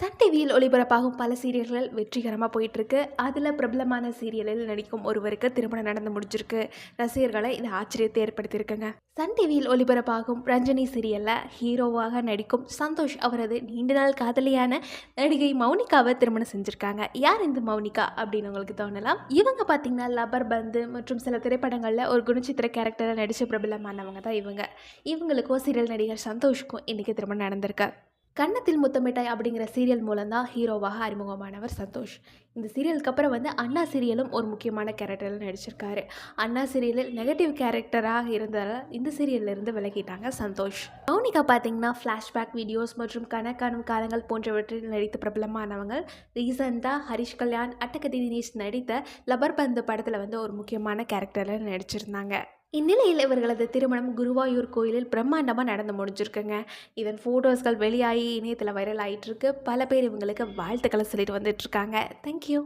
Sun டிவியில் ஒளிபரப்பாகும் பல சீரியல்கள் வெற்றிகரமாக போயிட்டுருக்கு. அதில் பிரபலமான சீரியலில் நடிக்கும் ஒருவருக்கு திருமணம் நடந்து முடிஞ்சிருக்கு. ரசிகர்களை இது ஆச்சரியத்தை ஏற்படுத்தியிருக்குங்க. சன் டிவியில் ஒளிபரப்பாகும் ரஞ்சனி சீரியலில் ஹீரோவாக நடிக்கும் சந்தோஷ் அவரது நீண்ட நாள் காதலியான நடிகை மௌனிகாவை திருமணம் செஞ்சுருக்காங்க. யார் இந்த மௌனிகா அப்படின்னு உங்களுக்கு தோணலாம். இவங்க பார்த்தீங்கன்னா லப்பர் பந்து மற்றும் சில திரைப்படங்களில் ஒரு குணச்சித்திர கேரக்டரை நடித்த பிரபலமானவங்க தான் இவங்க. இவங்களுக்கும் சீரியல் நடிகர் சந்தோஷுக்கும் இன்றைக்கி திருமணம் நடந்திருக்கு. கன்னத்தில் முத்தமிட்டாய் அப்படிங்கிற சீரியல் மூலம் தான் ஹீரோவாக அறிமுகமானவர் சந்தோஷ். இந்த சீரியலுக்கு அப்புறம் வந்து அண்ணா சீரியலும் ஒரு முக்கியமான கேரக்டரில் நடிச்சிருக்காரு. அண்ணா சீரியலில் நெகட்டிவ் கேரக்டராக இருந்ததால் இந்த சீரியல்லிருந்து விலகிட்டாங்க சந்தோஷ். மௌனிகா பார்த்தீங்கன்னா ஃப்ளாஷ்பேக் வீடியோஸ் மற்றும் கணக்கான காலங்கள் போன்றவற்றில் நடித்த பிரபலமானவங்க. ரீசெண்டாக ஹரிஷ் கல்யாண் அட்டகதி தினேஷ் நடித்த லபர் பந்து படத்தில் வந்து ஒரு முக்கியமான கேரக்டரில் நடிச்சிருந்தாங்க. இந்நிலையில் இவர்களது திருமணம் குருவாயூர் கோயிலில் பிரம்மாண்டமாக நடந்து முடிஞ்சிருக்குங்க. இதன் ஃபோட்டோஸ்கள் வெளியாகி இணையத்தில் வைரல் ஆகிட்டுருக்கு பல பேர் இவங்களுக்கு வாழ்த்துக்களை சொல்லிட்டு வந்துட்டுருக்காங்க. தேங்க்யூ